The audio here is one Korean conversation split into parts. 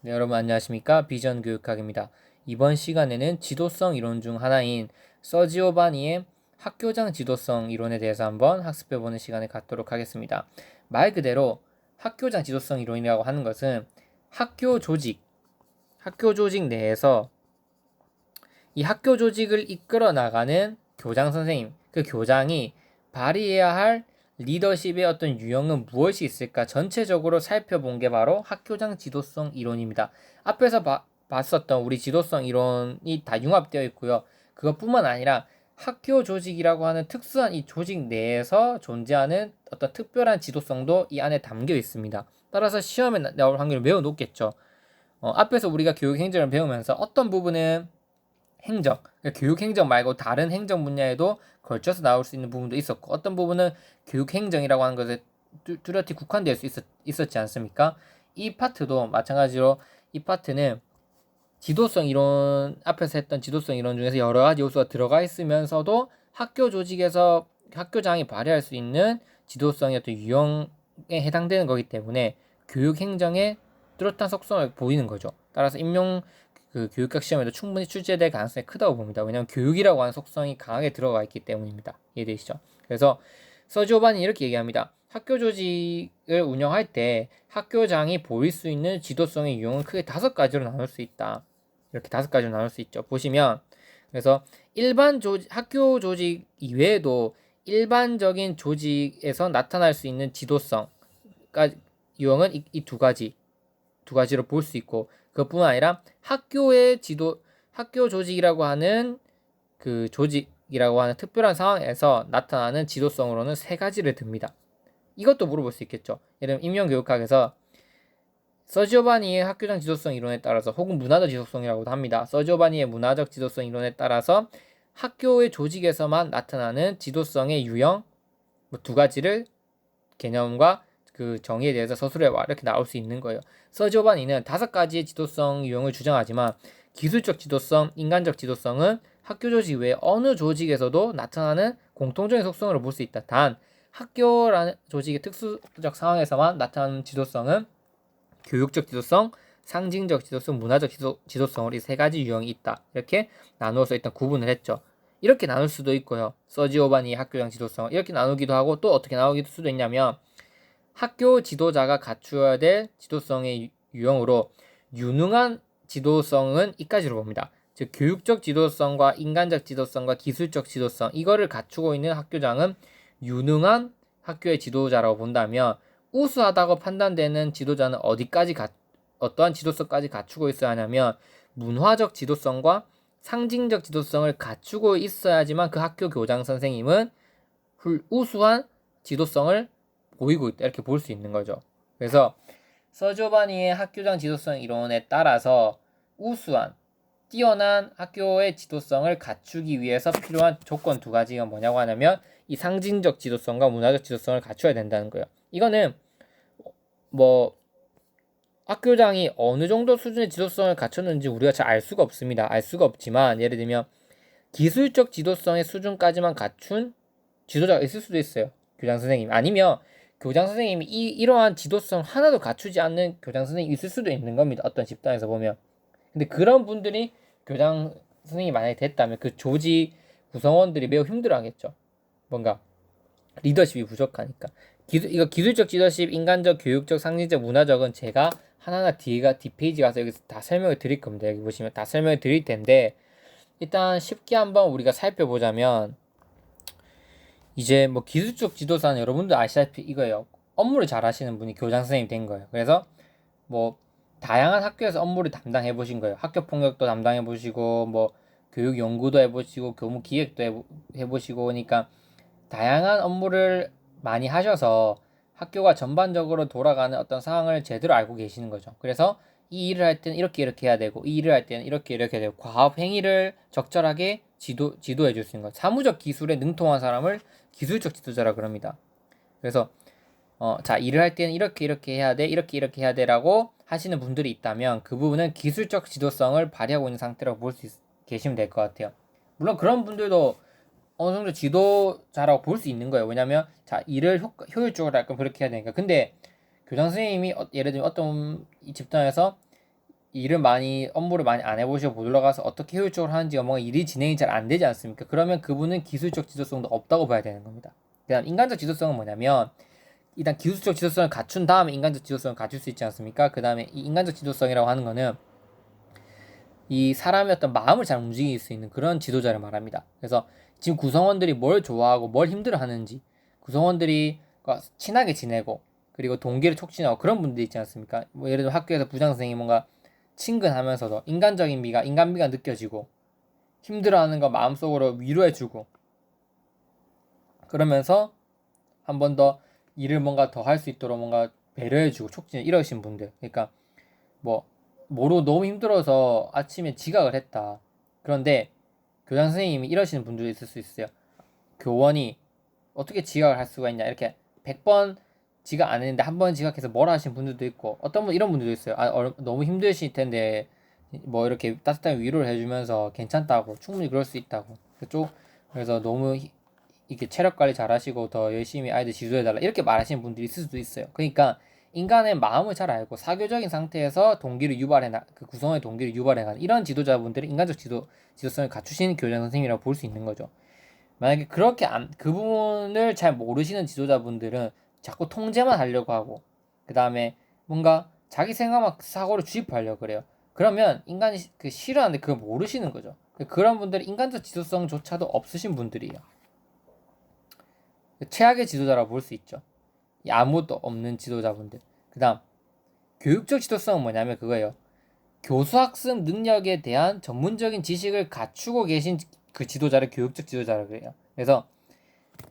네, 여러분 안녕하십니까? 비전 교육학입니다. 이번 시간에는 지도성 이론 중 하나인 서지오바니의 학교장 지도성 이론에 대해서 한번 학습해 보는 시간을 갖도록 하겠습니다. 말 그대로 학교장 지도성 이론이라고 하는 것은 학교 조직, 학교 조직 내에서 이 학교 조직을 이끌어 나가는 교장 선생님, 그 교장이 발휘해야 할 리더십의 어떤 유형은 무엇이 있을까 전체적으로 살펴본 게 바로 학교장 지도성 이론입니다. 앞에서 바, 봤었던 우리 지도성 이론이 다 융합되어 있고요. 그것뿐만 아니라 학교 조직이라고 하는 특수한 이 조직 내에서 존재하는 어떤 특별한 지도성도 이 안에 담겨 있습니다. 따라서 시험에 나올 확률이 매우 높겠죠. 어, 앞에서 우리가 교육 행정을 배우면서 어떤 부분은 행정, 그러니까 교육 행정 말고 다른 행정 분야에도 걸쳐서 나올 수 있는 부분도 있었고 어떤 부분은 교육 행정이라고 하는 것에 뚜렷이 국한될 수 있었, 있었지 않습니까? 이 파트도 마찬가지로 이 파트는 지도성 이론 앞에서 했던 지도성 이론 중에서 여러 가지 요소가 들어가 있으면서도 학교 조직에서 학교장이 발휘할 수 있는 지도성의 어떤 유형에 해당되는 거기 때문에 교육 행정의 뚜렷한 속성을 보이는 거죠. 따라서 임용 그 교육학 시험에도 충분히 출제될 가능성이 크다고 봅니다. 왜냐하면 교육이라고 하는 속성이 강하게 들어가 있기 때문입니다. 이해되시죠? 그래서 서지오반이 이렇게 얘기합니다. 학교 조직을 운영할 때 학교장이 보일 수 있는 지도성의 유형은 크게 다섯 가지로 나눌 수 있다. 이렇게 다섯 가지로 나눌 수 있죠. 보시면 그래서 일반 조직, 학교 조직 이외에도 일반적인 조직에서 나타날 수 있는 지도성 유형은 이 두 가지 두 가지로 볼 수 있고 그것뿐만 아니라 학교의 지도 학교 조직이라고 하는 그 조직이라고 하는 특별한 상황에서 나타나는 지도성으로는 세 가지를 듭니다. 이것도 물어볼 수 있겠죠. 예를 들면 임용교육학에서 서지오바니의 학교장 지도성 이론에 따라서 혹은 문화적 지도성이라고도 합니다. 서지오바니의 문화적 지도성 이론에 따라서 학교의 조직에서만 나타나는 지도성의 유형 뭐 두 가지를 개념과 그 정의에 대해서 서술해 와 이렇게 나올 수 있는 거예요. 서지오바니는 다섯 가지의 지도성 유형을 주장하지만 기술적 지도성, 인간적 지도성은 학교 조직 외 어느 조직에서도 나타나는 공통적인 속성으로 볼 수 있다. 단 학교라는 조직의 특수적 상황에서만 나타나는 지도성은 교육적 지도성, 상징적 지도성, 문화적 지도, 지도성으로 이 세 가지 유형이 있다. 이렇게 나누어서 일단 구분을 했죠. 이렇게 나눌 수도 있고요. 서지오바니 학교장 지도성 이렇게 나누기도 하고 또 어떻게 나누기도 수도 있냐면 학교 지도자가 갖추어야 될 지도성의 유형으로 유능한 지도성은 이까지로 봅니다. 즉 교육적 지도성과 인간적 지도성과 기술적 지도성 이거를 갖추고 있는 학교장은 유능한 학교의 지도자라고 본다면 우수하다고 판단되는 지도자는 어디까지 가, 어떠한 지도성까지 갖추고 있어야 하냐면 문화적 지도성과 상징적 지도성을 갖추고 있어야지만 그 학교 교장 선생님은 우수한 지도성을 보이고 있다 이렇게 볼 수 있는 거죠. 그래서 서조바니의 학교장 지도성 이론에 따라서 우수한 뛰어난 학교의 지도성을 갖추기 위해서 필요한 조건 두 가지가 뭐냐고 하냐면 이 상징적 지도성과 문화적 지도성을 갖춰야 된다는 거예요. 이거는 뭐 학교장이 어느 정도 수준의 지도성을 갖췄는지 우리가 잘 알 수가 없습니다. 알 수가 없지만 예를 들면 기술적 지도성의 수준까지만 갖춘 지도자가 있을 수도 있어요. 교장 선생님 아니면 교장 선생님이 이, 이러한 지도성 하나도 갖추지 않는 교장 선생님이 있을 수도 있는 겁니다. 어떤 집단에서 보면. 근데 그런 분들이 교장 선생님이 만약에 됐다면 그 조직 구성원들이 매우 힘들어 하겠죠. 뭔가 리더십이 부족하니까. 기술, 이거 기술적 리더십, 인간적, 교육적, 상징적, 문화적은 제가 하나하나 뒤가 뒷페이지 가서 여기서 다 설명을 드릴 겁니다. 여기 보시면 다 설명을 드릴 텐데 일단 쉽게 한번 우리가 살펴보자면 이제 뭐 기술적 지도사는 여러분도 아시다시피 이거예요. 업무를 잘 하시는 분이 교장 선생님이 된 거예요. 그래서 뭐 다양한 학교에서 업무를 담당해 보신 거예요. 학교 폭력도 담당해 보시고 뭐 교육 연구도 해 보시고 교무 기획도 해 보시고 그러니까 다양한 업무를 많이 하셔서 학교가 전반적으로 돌아가는 어떤 상황을 제대로 알고 계시는 거죠. 그래서 이 일을 할 때는 이렇게 이렇게 해야 되고 이 일을 할 때는 이렇게 이렇게 해야 되고 과업 행위를 적절하게 지도 지도해 줄 수 있는 것. 사무적 기술에 능통한 사람을 기술적 지도자라 그럽니다. 그래서 어, 자 일을 할 때는 이렇게 이렇게 해야 돼, 이렇게 이렇게 해야 돼라고 하시는 분들이 있다면 그 부분은 기술적 지도성을 발휘하고 있는 상태라고 볼 수 계시면 될 것 같아요. 물론 그런 분들도 어느 정도 지도자라고 볼 수 있는 거예요. 왜냐면 자 일을 효, 효율적으로 약간 그렇게 해야 되니까. 근데 교장 선생님이 어, 예를 들면 어떤 이 집단에서 일을 많이 업무를 많이 안 해보시고 못 올라가서 어떻게 효율적으로 하는지 뭔가 일이 진행이 잘 안 되지 않습니까? 그러면 그분은 기술적 지도성도 없다고 봐야 되는 겁니다. 그다음 인간적 지도성은 뭐냐면 일단 기술적 지도성을 갖춘 다음에 인간적 지도성을 갖출 수 있지 않습니까? 그 다음에 이 인간적 지도성이라고 하는 거는 이 사람의 어떤 마음을 잘 움직일 수 있는 그런 지도자를 말합니다. 그래서 지금 구성원들이 뭘 좋아하고 뭘 힘들어 하는지 구성원들이 친하게 지내고 그리고 동기를 촉진하고 그런 분들이 있지 않습니까? 뭐 예를 들어 학교에서 부장 선생님이 뭔가 친근하면서도 인간적인 미가 인간미가 느껴지고 힘들어하는 거 마음속으로 위로해주고 그러면서 한 번 더 일을 뭔가 더 할 수 있도록 뭔가 배려해주고 촉진 이러신 분들. 그러니까 뭐 뭐로 너무 힘들어서 아침에 지각을 했다. 그런데 교장 선생님이 이러시는 분들도 있을 수 있어요. 교원이 어떻게 지각을 할 수가 있냐? 이렇게 100번 지각 안 했는데 한 번 지각해서 뭐라 하시는 분들도 있고 어떤 분 이런 분들도 있어요. 아 어, 너무 힘드실 텐데 뭐 이렇게 따뜻한 위로를 해주면서 괜찮다고 충분히 그럴 수 있다고 그쪽 그래서 너무 이렇게 체력 관리 잘하시고 더 열심히 아이들 지도해달라 이렇게 말하시는 분들이 있을 수도 있어요. 그러니까 인간의 마음을 잘 알고 사교적인 상태에서 동기를 유발해 나그 구성의 동기를 유발해 가는 이런 지도자분들이 인간적 지도 지도성을 갖추시는 교장 선생님이라고 볼 수 있는 거죠. 만약에 그렇게 안, 그 부분을 잘 모르시는 지도자분들은 자꾸 통제만 하려고 하고 그 다음에 뭔가 자기 생각만 사고를 주입하려고 그래요. 그러면 인간이 그 싫어하는데 그걸 모르시는 거죠. 그런 분들이 인간적 지도성조차도 없으신 분들이에요. 최악의 지도자라고 볼 수 있죠. 아무것도 없는 지도자분들. 그 다음, 교육적 지도성은 뭐냐면 그거예요. 교수학습 능력에 대한 전문적인 지식을 갖추고 계신 그 지도자를 교육적 지도자라고 해요. 그래서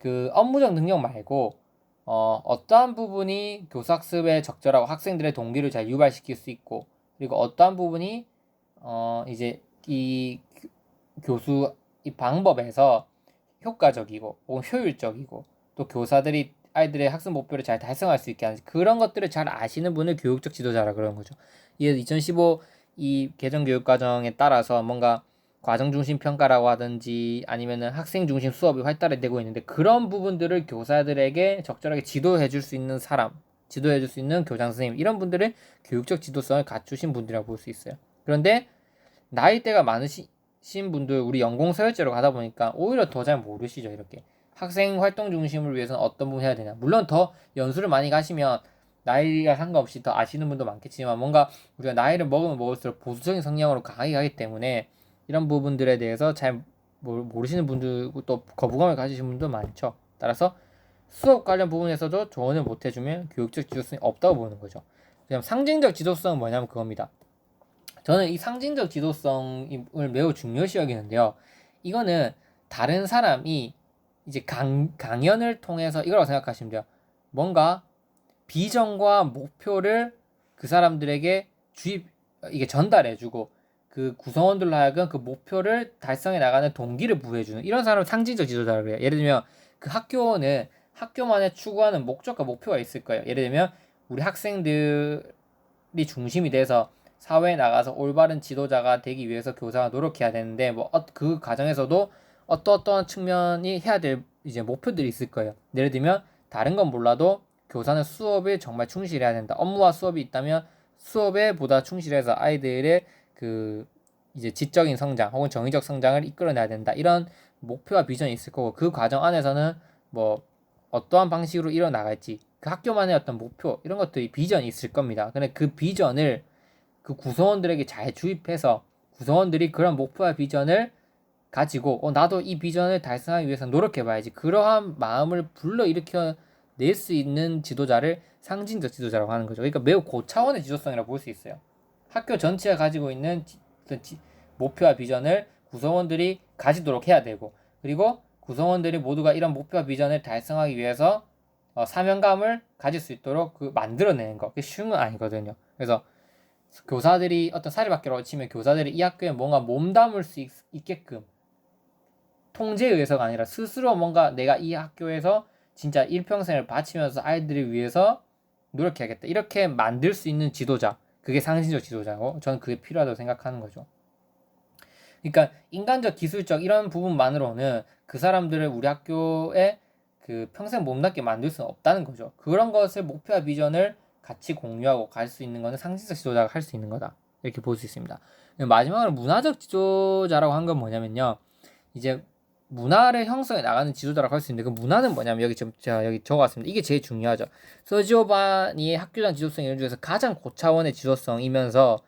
그 업무적 능력 말고 어, 어떠한 부분이 교사학습에 적절하고 학생들의 동기를 잘 유발시킬 수 있고 그리고 어떠한 부분이 어, 이제 이 교수 이 방법에서 효과적이고 혹은 효율적이고 또 교사들이 아이들의 학습 목표를 잘 달성할 수 있게 하는 그런 것들을 잘 아시는 분을 교육적 지도자라 그러는 거죠. 이에 2015 이 개정 교육 과정에 따라서 뭔가 과정 중심 평가라고 하든지 아니면은 학생 중심 수업이 활달히 되고 있는데 그런 부분들을 교사들에게 적절하게 지도해 줄 수 있는 사람, 지도해 줄 수 있는 교장 선생님 이런 분들은 교육적 지도성을 갖추신 분들이라고 볼 수 있어요. 그런데 나이대가 많으신 분들 우리 연공 서열제로 가다 보니까 오히려 더 잘 모르시죠 이렇게 학생 활동 중심을 위해서는 어떤 부분 해야 되냐 물론 더 연수를 많이 가시면 나이가 상관없이 더 아시는 분도 많겠지만 뭔가 우리가 나이를 먹으면 먹을수록 보수적인 성향으로 강하게 가기 때문에 이런 부분들에 대해서 잘 모르시는 분들도 또 거부감을 가지신 분도 많죠. 따라서 수업 관련 부분에서도 조언을 못 해주면 교육적 지도성이 없다고 보는 거죠. 그냥 상징적 지도성은 뭐냐면 그겁니다. 저는 이 상징적 지도성을 매우 중요시 여기는데요. 이거는 다른 사람이 이제 강, 강연을 통해서 이거라고 생각하시면 돼요. 뭔가 비전과 목표를 그 사람들에게 주입, 이게 전달해주고 그 구성원들로 하여금 그 목표를 달성해 나가는 동기를 부여해주는 이런 사람을 상징적 지도자라고 그래요. 예를 들면 그 학교는 학교만에 추구하는 목적과 목표가 있을 거예요. 예를 들면 우리 학생들이 중심이 돼서 사회에 나가서 올바른 지도자가 되기 위해서 교사가 노력해야 되는데 뭐그 어, 과정에서도 어떠어떠한 측면이 해야 될 이제 목표들이 있을 거예요. 예를 들면 다른 건 몰라도 교사는 수업에 정말 충실해야 된다. 업무와 수업이 있다면 수업에 보다 충실해서 아이들의 그 이제 지적인 성장 혹은 정의적 성장을 이끌어내야 된다 이런 목표와 비전이 있을 거고 그 과정 안에서는 뭐 어떠한 방식으로 일어나갈지 그 학교만의 어떤 목표 이런 것들이 비전이 있을 겁니다. 근데 그 비전을 그 구성원들에게 잘 주입해서 구성원들이 그런 목표와 비전을 가지고 어 나도 이 비전을 달성하기 위해서 노력해 봐야지 그러한 마음을 불러 일으켜 낼 수 있는 지도자를 상징적 지도자라고 하는 거죠. 그러니까 매우 고차원의 지도성이라고 볼 수 있어요. 학교 전체가 가지고 있는 목표와 비전을 구성원들이 가지도록 해야 되고 그리고 구성원들이 모두가 이런 목표와 비전을 달성하기 위해서 어, 사명감을 가질 수 있도록 그 만들어내는 거. 그게 쉬운 건 아니거든요. 그래서 교사들이 어떤 사립학교로 치면 교사들이 이 학교에 뭔가 몸담을 수 있, 게끔 통제에 의해서가 아니라 스스로 뭔가 내가 이 학교에서 진짜 일평생을 바치면서 아이들을 위해서 노력해야겠다. 이렇게 만들 수 있는 지도자 그게 상징적 지도자고 저는 그게 필요하다고 생각하는 거죠. 그러니까 인간적 기술적 이런 부분만으로는 그 사람들을 우리 학교에 그 평생 몸담게 만들 수는 없다는 거죠. 그런 것을 목표와 비전을 같이 공유하고 갈 수 있는 것은 상징적 지도자가 할 수 있는 거다. 이렇게 볼 수 있습니다. 마지막으로 문화적 지도자라고 한 건 뭐냐면요. 이제 문화를 형성해 나가는 지도자라고 할 수 있는데 그 문화는 뭐냐면 여기 좀 제가 여기 적어왔습니다. 이게 제일 중요하죠. 서지오바니의 학교장 지도성 이런 중에서 가장 고차원의 지도성이면서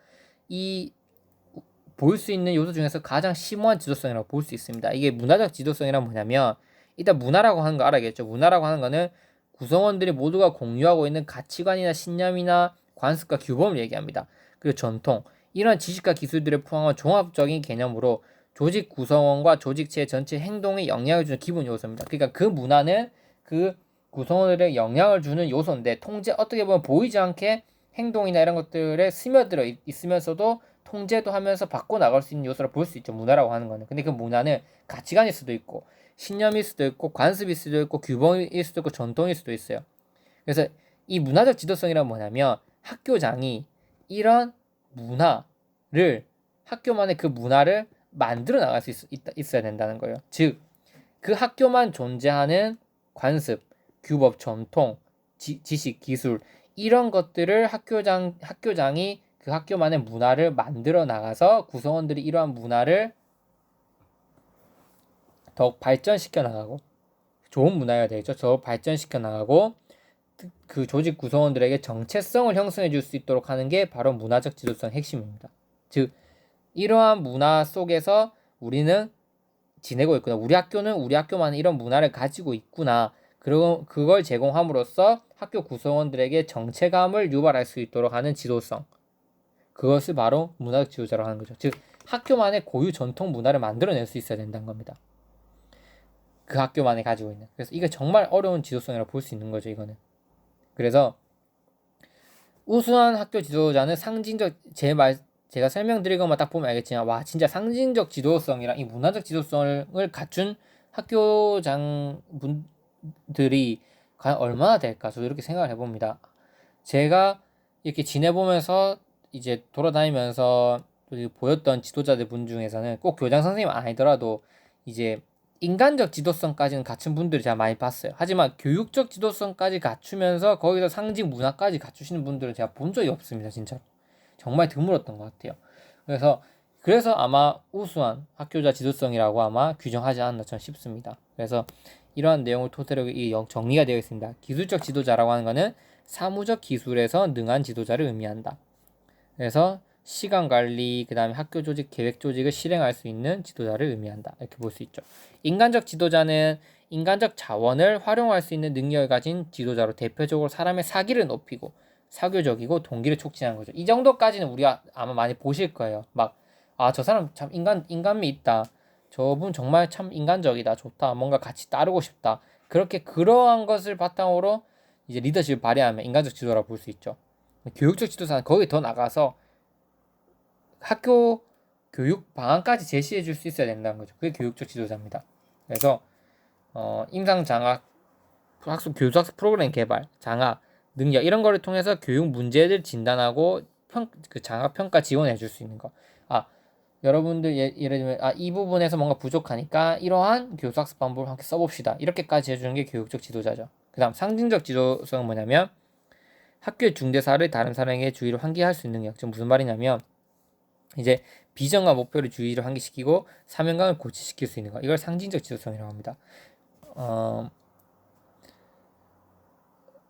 이볼수 있는 요소 중에서 가장 심오한 지도성이라고 볼 수 있습니다. 이게 문화적 지도성이란 뭐냐면 일단 문화라고 하는 거 알아야겠죠. 문화라고 하는 거는 구성원들이 모두가 공유하고 있는 가치관이나 신념이나 관습과 규범을 얘기합니다. 그리고 전통 이런 지식과 기술들을 포함한 종합적인 개념으로 조직 구성원과 조직체 전체 행동에 영향을 주는 기본 요소입니다. 그러니까 그 문화는 그 구성원들의 영향을 주는 요소인데 통제 어떻게 보면 보이지 않게 행동이나 이런 것들에 스며들어 있으면서도 통제도 하면서 바꿔 나갈 수 있는 요소라 볼수 있죠. 문화라고 하는 거는. 근데 그 문화는 가치관일 수도 있고 신념일 수도 있고 관습일 수도 있고 규범일 수도 있고 전통일 수도 있어요. 그래서 이 문화적 지도성이란 뭐냐면 학교장이 이런 문화를 학교만의 그 문화를 만들어 나갈 수 있, 있 어야 된다는 거예요. 즉, 그 학교만 존재하는 관습, 규법, 전통, 지, 지식, 기술 이런 것들을 학교장 학교장이 그 학교만의 문화를 만들어 나가서 구성원들이 이러한 문화를 더욱 발전시켜 나가고 좋은 문화가 되겠죠. 더 발전시켜 나가고 그 조직 구성원들에게 정체성을 형성해 줄 수 있도록 하는 게 바로 문화적 지도성 핵심입니다. 즉 이러한 문화 속에서 우리는 지내고 있구나. 우리 학교는 우리 학교만 이런 문화를 가지고 있구나. 그리고 그걸 제공함으로써 학교 구성원들에게 정체감을 유발할 수 있도록 하는 지도성. 그것을 바로 문화적 지도자라고 하는 거죠. 즉 학교만의 고유 전통 문화를 만들어낼 수 있어야 된다는 겁니다. 그 학교만이 가지고 있는. 그래서 이게 정말 어려운 지도성이라고 볼 수 있는 거죠. 이거는. 그래서 우수한 학교 지도자는 상징적 제 말 제가 설명드린 것만 딱 보면 알겠지만 와 진짜 상징적 지도성이랑 이 문화적 지도성을 갖춘 학교장 분들이 과연 얼마나 될까 저도 이렇게 생각을 해봅니다. 제가 이렇게 지내보면서 이제 돌아다니면서 보였던 지도자들 분 중에서는 꼭 교장 선생님 아니더라도 이제 인간적 지도성까지는 갖춘 분들이 제가 많이 봤어요. 하지만 교육적 지도성까지 갖추면서 거기서 상징 문화까지 갖추시는 분들은 제가 본 적이 없습니다. 진짜 정말 드물었던 것 같아요. 그래서 그래서 아마 우수한 학교자 지도성이라고 아마 규정하지 않았나 저는 싶습니다. 그래서 이러한 내용을 토대로 이 정리가 되어 있습니다. 기술적 지도자라고 하는 것은 사무적 기술에서 능한 지도자를 의미한다. 그래서 시간 관리, 그 다음에 학교 조직, 계획 조직을 실행할 수 있는 지도자를 의미한다. 이렇게 볼 수 있죠. 인간적 지도자는 인간적 자원을 활용할 수 있는 능력을 가진 지도자로 대표적으로 사람의 사기를 높이고 사교적이고 동기를 촉진하는 거죠. 이 정도까지는 우리가 아마 많이 보실 거예요. 막, 아, 저 사람 참 인간, 인간미 있다. 저분 정말 참 인간적이다. 좋다. 뭔가 같이 따르고 싶다. 그렇게 그러한 것을 바탕으로 이제 리더십을 발휘하면 인간적 지도라고 볼수 있죠. 교육적 지도사는 거기 더 나가서 학교 교육 방안까지 제시해 줄 수 있어야 된다는 거죠. 그게 교육적 지도자입니다. 그래서 어, 임상 장학 학습 교육학습 프로그램 개발, 장학, 능력 이런 거를 통해서 교육 문제를 진단하고 평, 그 장학 평가 지원해 줄 수 있는 거. 아, 여러분들 예, 예를 들면 아, 이 부분에서 뭔가 부족하니까 이러한 교육학습 방법을 함께 써봅시다. 이렇게까지 해주는 게 교육적 지도자죠. 그다음 상징적 지도성은 뭐냐면 학교의 중대사를 다른 사람에게 주의를 환기할 수 있는 능력. 무슨 말이냐면 이제 비전과 목표를 주의를 환기시키고 사명감을 고취시킬 수 있는 거. 이걸 상징적 지도성이라고 합니다. 어,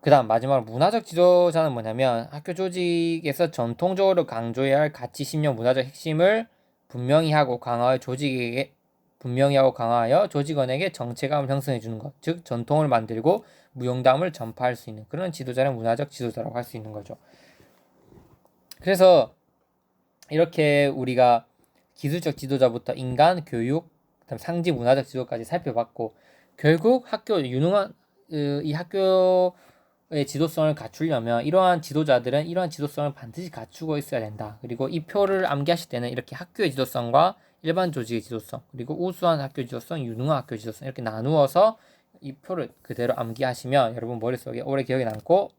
그 다음 마지막으로 문화적 지도자는 뭐냐면 학교 조직에서 전통적으로 강조해야 할 가치, 신념, 문화적 핵심을 분명히 하고 강화하여 조직에게 분명히 하고 강화하여 조직원에게 정체감을 형성해 주는 것, 즉 전통을 만들고 무용담을 전파할 수 있는 그런 지도자는 문화적 지도자라고 할 수 있는 거죠. 그래서 이렇게 우리가 기술적 지도자부터 인간, 교육, 그다음 상징 문화적 지도까지 살펴봤고 결국 학교 유능한 이 학교 의 지도성을 갖추려면 이러한 지도자들은 이러한 지도성을 반드시 갖추고 있어야 된다. 그리고 이 표를 암기하실 때는 이렇게 학교의 지도성과 일반 조직의 지도성, 그리고 우수한 학교 지도성, 유능한 학교 지도성 이렇게 나누어서 이 표를 그대로 암기하시면 여러분 머릿속에 오래 기억에 남고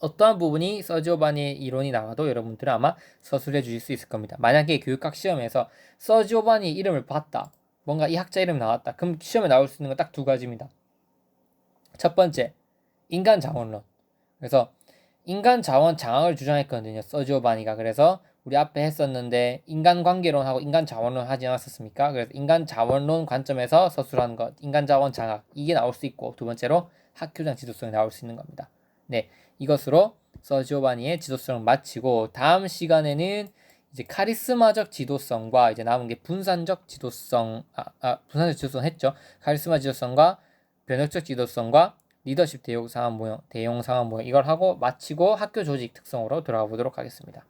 어떠한 부분이 서지오바니의 이론이 나와도 여러분들은 아마 서술해 주실 수 있을 겁니다. 만약에 교육학 시험에서 서지오바니 이름을 봤다. 뭔가 이 학자 이름 나왔다. 그럼 시험에 나올 수 있는 건 딱 두 가지입니다. 첫 번째, 인간 자원론. 그래서 인간 자원 장악을 주장했거든요. 서지오바니가. 그래서 우리 앞에 했었는데 인간 관계론하고 인간 자원론 하지 않았었습니까? 그래서 인간 자원론 관점에서 서술하는 것, 인간 자원 장악 이게 나올 수 있고 두 번째로 학교장 지도성이 나올 수 있는 겁니다. 네, 이것으로 서지오바니의 지도성을 마치고 다음 시간에는 이제 카리스마적 지도성과 이제 남은 게 분산적 지도성, 아, 아 분산적 지도성 했죠. 카리스마 지도성과 변혁적 지도성과 리더십 대용 상황 모형, 대용 상황 모형 이걸 하고 마치고 학교 조직 특성으로 들어가 보도록 하겠습니다.